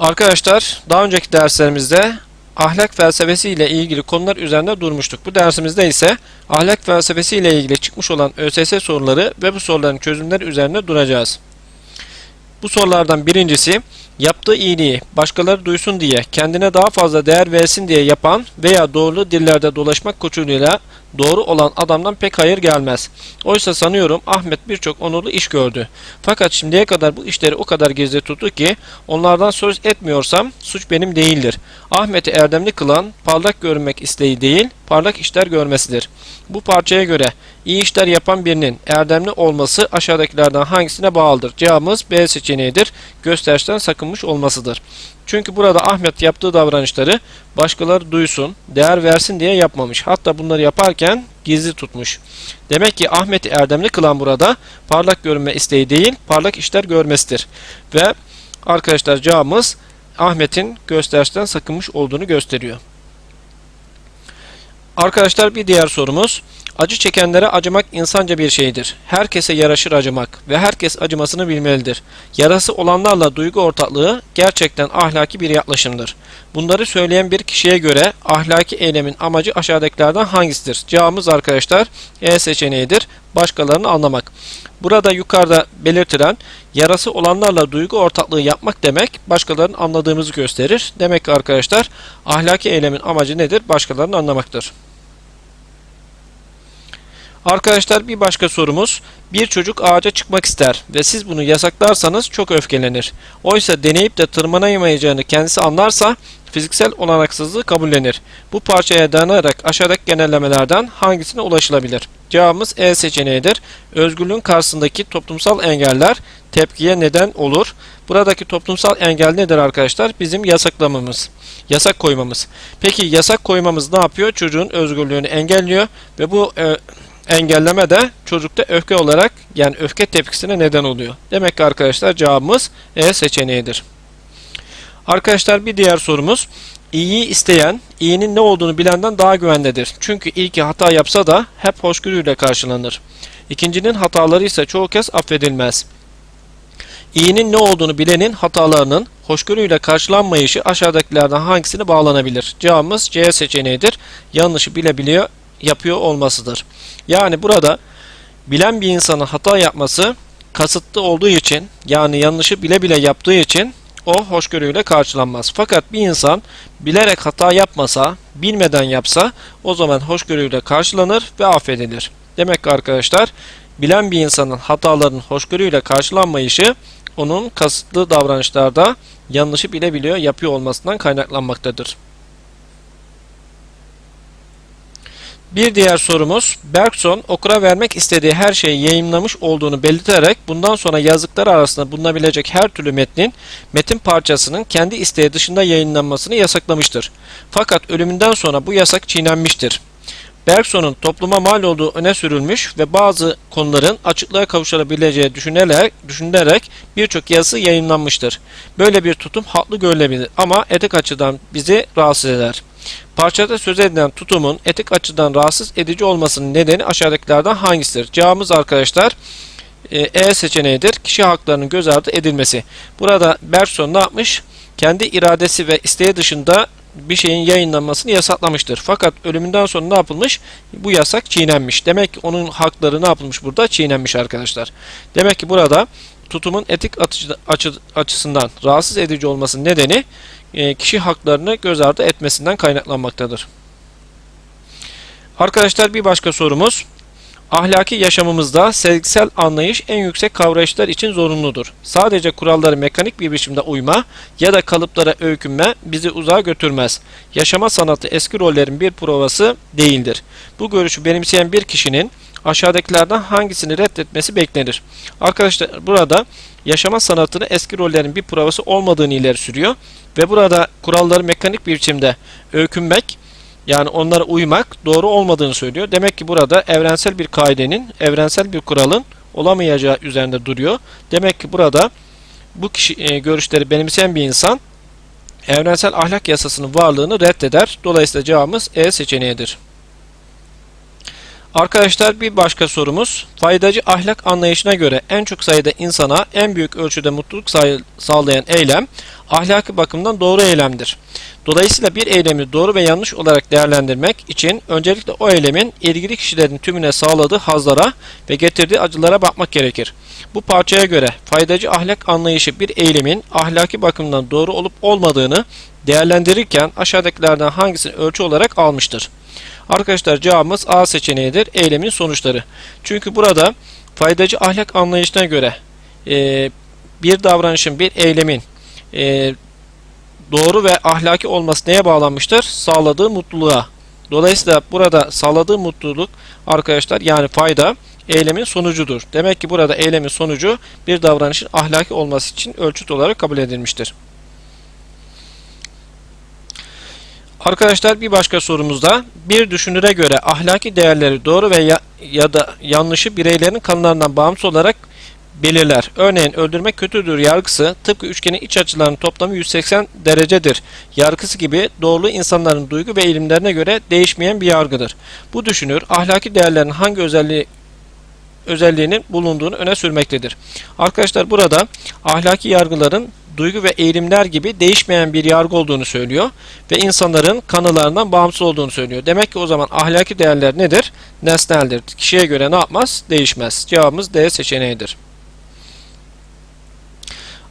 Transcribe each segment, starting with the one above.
Arkadaşlar daha önceki derslerimizde ahlak felsefesi ile ilgili konular üzerinde durmuştuk. Bu dersimizde ise ahlak felsefesi ile ilgili çıkmış olan ÖSS soruları ve bu soruların çözümleri üzerinde duracağız. Bu sorulardan birincisi yaptığı iyiliği başkaları duysun diye kendine daha fazla değer versin diye yapan veya doğru dillerde dolaşmak koşuluyla doğru olan adamdan pek hayır gelmez. Oysa sanıyorum Ahmet birçok onurlu iş gördü. Fakat şimdiye kadar bu işleri o kadar gizli tuttu ki onlardan söz etmiyorsam suç benim değildir. Ahmet'i erdemli kılan parlak görünmek isteği değil, parlak işler görmesidir. Bu parçaya göre iyi işler yapan birinin erdemli olması aşağıdakilerden hangisine bağlıdır? Cevabımız B seçeneğidir. Gösterişten sakınmış olmasıdır. Çünkü burada Ahmet yaptığı davranışları başkaları duysun, değer versin diye yapmamış. Hatta bunları yaparken gizli tutmuş. Demek ki Ahmet'i erdemli kılan burada parlak görünme isteği değil, parlak işler görmesidir. Ve arkadaşlar cevabımız Ahmet'in gösterişten sakınmış olduğunu gösteriyor. Arkadaşlar bir diğer sorumuz. Acı çekenlere acımak insanca bir şeydir. Herkese yaraşır acımak ve herkes acımasını bilmelidir. Yarası olanlarla duygu ortaklığı gerçekten ahlaki bir yaklaşımdır. Bunları söyleyen bir kişiye göre ahlaki eylemin amacı aşağıdakilerden hangisidir? Cevabımız arkadaşlar E seçeneğidir. Başkalarını anlamak. Burada yukarıda belirtilen yarası olanlarla duygu ortaklığı yapmak demek başkalarının anladığımızı gösterir. Demek ki arkadaşlar ahlaki eylemin amacı nedir? Başkalarını anlamaktır. Arkadaşlar bir başka sorumuz. Bir çocuk ağaca çıkmak ister ve siz bunu yasaklarsanız çok öfkelenir. Oysa deneyip de tırmanamayacağını kendisi anlarsa fiziksel olanaksızlığı kabullenir. Bu parçaya dayanarak aşağıdaki genellemelerden hangisine ulaşılabilir? Cevabımız E seçeneğidir. Özgürlüğün karşısındaki toplumsal engeller tepkiye neden olur. Buradaki toplumsal engel nedir arkadaşlar? Bizim yasaklamamız. Yasak koymamız. Peki yasak koymamız ne yapıyor? Çocuğun özgürlüğünü engelliyor ve bu e, engelleme de çocukta öfke olarak yani öfke tepkisine neden oluyor. Demek ki arkadaşlar cevabımız E seçeneğidir. Arkadaşlar bir diğer sorumuz. İyiyi isteyen, iyinin ne olduğunu bilenden daha güvendedir. Çünkü ilki hata yapsa da hep hoşgörüyle karşılanır. İkincinin hataları ise çoğu kez affedilmez. İyinin ne olduğunu bilenin hatalarının hoşgörüyle karşılanmayışı aşağıdakilerden hangisine bağlanabilir? Cevabımız C seçeneğidir. Yanlışı bilebiliyor, yapıyor olmasıdır. Yani burada bilen bir insanın hata yapması kasıtlı olduğu için yani yanlışı bile bile yaptığı için o hoşgörüyle karşılanmaz. Fakat bir insan bilerek hata yapmasa, bilmeden yapsa o zaman hoşgörüyle karşılanır ve affedilir. Demek ki arkadaşlar bilen bir insanın hatalarının hoşgörüyle karşılanmayışı onun kasıtlı davranışlarda yanlışı bile biliyor yapıyor olmasından kaynaklanmaktadır. Bir diğer sorumuz, Bergson okura vermek istediği her şeyi yayınlamış olduğunu belirterek bundan sonra yazdıkları arasında bulunabilecek her türlü metnin metin parçasının kendi isteği dışında yayınlanmasını yasaklamıştır. Fakat ölümünden sonra bu yasak çiğnenmiştir. Bergson'un topluma mal olduğu öne sürülmüş ve bazı konuların açıklığa kavuşabileceği düşünülerek, düşünülerek birçok yazısı yayınlanmıştır. Böyle bir tutum haklı görülebilir ama etik açıdan bizi rahatsız eder. Parçada söz edilen tutumun etik açıdan rahatsız edici olmasının nedeni aşağıdakilerden hangisidir? Cevabımız arkadaşlar E seçeneğidir. Kişi haklarının göz ardı edilmesi. Burada Bergson ne yapmış? Kendi iradesi ve isteği dışında bir şeyin yayınlanmasını yasaklamıştır. Fakat ölümünden sonra ne yapılmış? Bu yasak çiğnenmiş. Demek ki onun hakları ne yapılmış burada? Çiğnenmiş arkadaşlar. Demek ki burada tutumun etik açı, açısından rahatsız edici olmasının nedeni e, kişi haklarını göz ardı etmesinden kaynaklanmaktadır. Arkadaşlar bir başka sorumuz. Ahlaki yaşamımızda sezgisel anlayış en yüksek kavrayışlar için zorunludur. Sadece kuralları mekanik bir biçimde uyma ya da kalıplara öykünme bizi uzağa götürmez. Yaşama sanatı eski rollerin bir provası değildir. Bu görüşü benimseyen bir kişinin aşağıdakilerden hangisini reddetmesi beklenir? Arkadaşlar burada yaşama sanatını eski rollerin bir provası olmadığını ileri sürüyor ve burada kuralları mekanik bir biçimde öykünmek yani onlara uymak doğru olmadığını söylüyor. Demek ki burada evrensel bir kaidenin, evrensel bir kuralın olamayacağı üzerinde duruyor. Demek ki burada bu kişi e, görüşleri benimseyen bir insan evrensel ahlak yasasının varlığını reddeder. Dolayısıyla cevabımız E seçeneğidir. Arkadaşlar bir başka sorumuz. Faydacı ahlak anlayışına göre en çok sayıda insana en büyük ölçüde mutluluk sağlayan eylem ahlaki bakımdan doğru eylemdir. Dolayısıyla bir eylemi doğru ve yanlış olarak değerlendirmek için öncelikle o eylemin ilgili kişilerin tümüne sağladığı hazlara ve getirdiği acılara bakmak gerekir. Bu parçaya göre faydacı ahlak anlayışı bir eylemin ahlaki bakımdan doğru olup olmadığını değerlendirirken aşağıdakilerden hangisini ölçü olarak almıştır? Arkadaşlar cevabımız A seçeneğidir. Eylemin sonuçları. Çünkü burada faydacı ahlak anlayışına göre e, bir davranışın, bir eylemin e, doğru ve ahlaki olması neye bağlanmıştır? Sağladığı mutluluğa. Dolayısıyla burada sağladığı mutluluk arkadaşlar yani fayda eylemin sonucudur. Demek ki burada eylemin sonucu bir davranışın ahlaki olması için ölçüt olarak kabul edilmiştir. Arkadaşlar bir başka sorumuzda bir düşünüre göre ahlaki değerleri doğru ve ya, ya da yanlışı bireylerin kanılarından bağımsız olarak belirler. Örneğin öldürmek kötüdür yargısı tıpkı üçgenin iç açılarının toplamı 180 derecedir. Yargısı gibi doğruluğu insanların duygu ve eğilimlerine göre değişmeyen bir yargıdır. Bu düşünür ahlaki değerlerin hangi özelliği özelliğinin bulunduğunu öne sürmektedir. Arkadaşlar burada ahlaki yargıların duygu ve eğilimler gibi değişmeyen bir yargı olduğunu söylüyor ve insanların kanılarından bağımsız olduğunu söylüyor. Demek ki o zaman ahlaki değerler nedir? Nesneldir. Kişiye göre ne yapmaz? Değişmez. Cevabımız D seçeneğidir.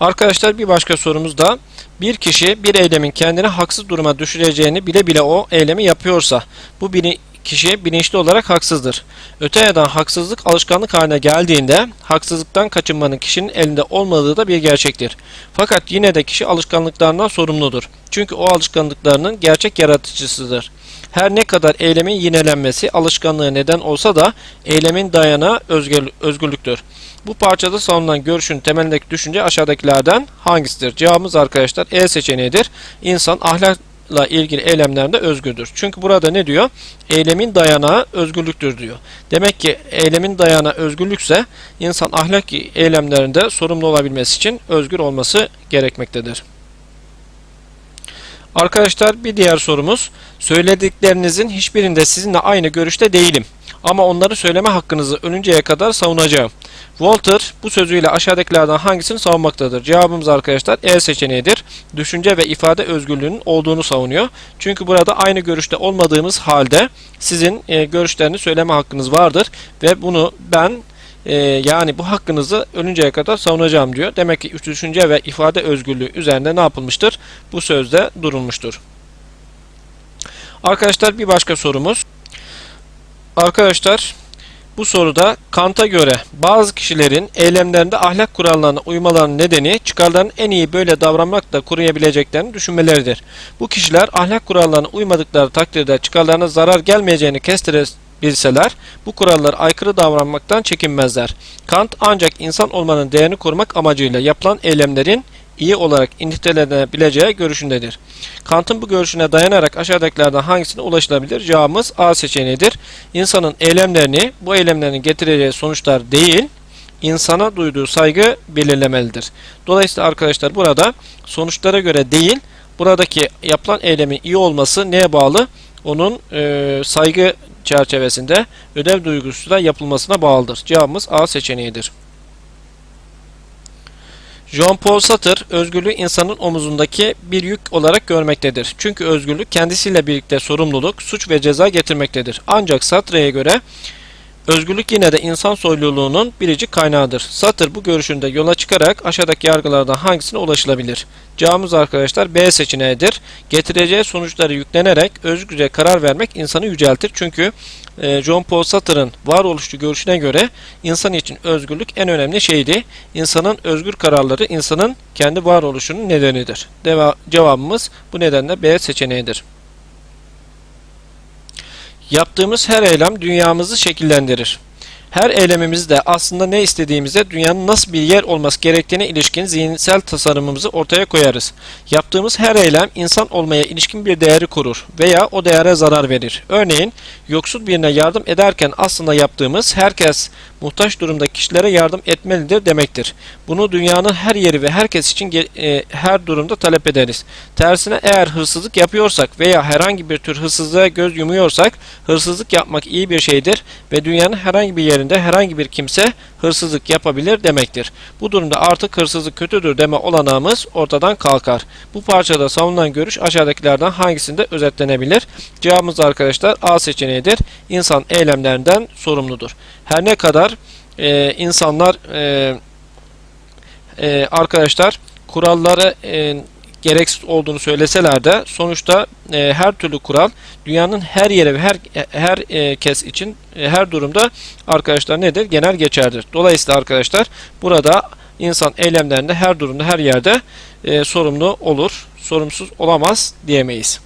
Arkadaşlar bir başka sorumuz da bir kişi bir eylemin kendini haksız duruma düşüreceğini bile bile o eylemi yapıyorsa bu bir kişi bilinçli olarak haksızdır. Öte yandan haksızlık alışkanlık haline geldiğinde haksızlıktan kaçınmanın kişinin elinde olmadığı da bir gerçektir. Fakat yine de kişi alışkanlıklarından sorumludur. Çünkü o alışkanlıklarının gerçek yaratıcısıdır. Her ne kadar eylemin yinelenmesi alışkanlığı neden olsa da eylemin dayanağı özgür, özgürlüktür. Bu parçada savunulan görüşün temelindeki düşünce aşağıdakilerden hangisidir? Cevabımız arkadaşlar E seçeneğidir. İnsan ahlakla ilgili eylemlerinde özgürdür. Çünkü burada ne diyor? Eylemin dayanağı özgürlüktür diyor. Demek ki eylemin dayanağı özgürlükse insan ahlaki eylemlerinde sorumlu olabilmesi için özgür olması gerekmektedir. Arkadaşlar bir diğer sorumuz. Söylediklerinizin hiçbirinde sizinle aynı görüşte değilim. Ama onları söyleme hakkınızı ölünceye kadar savunacağım. Walter bu sözüyle aşağıdakilerden hangisini savunmaktadır? Cevabımız arkadaşlar E seçeneğidir. Düşünce ve ifade özgürlüğünün olduğunu savunuyor. Çünkü burada aynı görüşte olmadığımız halde sizin e, görüşlerini söyleme hakkınız vardır. Ve bunu ben e, yani bu hakkınızı ölünceye kadar savunacağım diyor. Demek ki düşünce ve ifade özgürlüğü üzerinde ne yapılmıştır? Bu sözde durulmuştur. Arkadaşlar bir başka sorumuz. Arkadaşlar bu soruda Kant'a göre bazı kişilerin eylemlerinde ahlak kurallarına uymalarının nedeni çıkarlarının en iyi böyle davranmakla koruyabileceklerini düşünmeleridir. Bu kişiler ahlak kurallarına uymadıkları takdirde çıkarlarına zarar gelmeyeceğini kestirebilseler bu kurallara aykırı davranmaktan çekinmezler. Kant ancak insan olmanın değerini korumak amacıyla yapılan eylemlerin iyi olarak nitelenebileceği görüşündedir. Kant'ın bu görüşüne dayanarak aşağıdakilerden hangisine ulaşılabilir? Cevabımız A seçeneğidir. İnsanın eylemlerini bu eylemlerin getireceği sonuçlar değil, insana duyduğu saygı belirlemelidir. Dolayısıyla arkadaşlar burada sonuçlara göre değil, buradaki yapılan eylemin iyi olması neye bağlı? Onun e, saygı çerçevesinde ödev duygusuyla yapılmasına bağlıdır. Cevabımız A seçeneğidir. Jean-Paul Sartre özgürlüğü insanın omuzundaki bir yük olarak görmektedir. Çünkü özgürlük kendisiyle birlikte sorumluluk, suç ve ceza getirmektedir. Ancak Sartre'ye göre özgürlük yine de insan soyluluğunun biricik kaynağıdır. Sartre bu görüşünde yola çıkarak aşağıdaki yargılardan hangisine ulaşılabilir? Cevabımız arkadaşlar B seçeneğidir. Getireceği sonuçları yüklenerek özgürce karar vermek insanı yüceltir. Çünkü e, John Paul Sartre'ın varoluşçu görüşüne göre insan için özgürlük en önemli şeydi. İnsanın özgür kararları insanın kendi varoluşunun nedenidir. Deva cevabımız bu nedenle B seçeneğidir. Yaptığımız her eylem dünyamızı şekillendirir. Her eylemimizde aslında ne istediğimize, dünyanın nasıl bir yer olması gerektiğine ilişkin zihinsel tasarımımızı ortaya koyarız. Yaptığımız her eylem insan olmaya ilişkin bir değeri korur veya o değere zarar verir. Örneğin yoksul birine yardım ederken aslında yaptığımız herkes muhtaç durumda kişilere yardım etmelidir demektir. Bunu dünyanın her yeri ve herkes için e, her durumda talep ederiz. Tersine eğer hırsızlık yapıyorsak veya herhangi bir tür hırsızlığa göz yumuyorsak hırsızlık yapmak iyi bir şeydir ve dünyanın herhangi bir yerinde herhangi bir kimse hırsızlık yapabilir demektir. Bu durumda artık hırsızlık kötüdür deme olanağımız ortadan kalkar. Bu parçada savunulan görüş aşağıdakilerden hangisinde özetlenebilir? Cevabımız arkadaşlar A seçeneğidir. İnsan eylemlerinden sorumludur. Her ne kadar e, insanlar e, e, arkadaşlar kuralları e, gereksiz olduğunu söyleseler de sonuçta e, her türlü kural dünyanın her yere ve her her e, kes için e, her durumda arkadaşlar nedir? Genel geçerlidir. Dolayısıyla arkadaşlar burada insan eylemlerinde her durumda her yerde e, sorumlu olur. Sorumsuz olamaz diyemeyiz.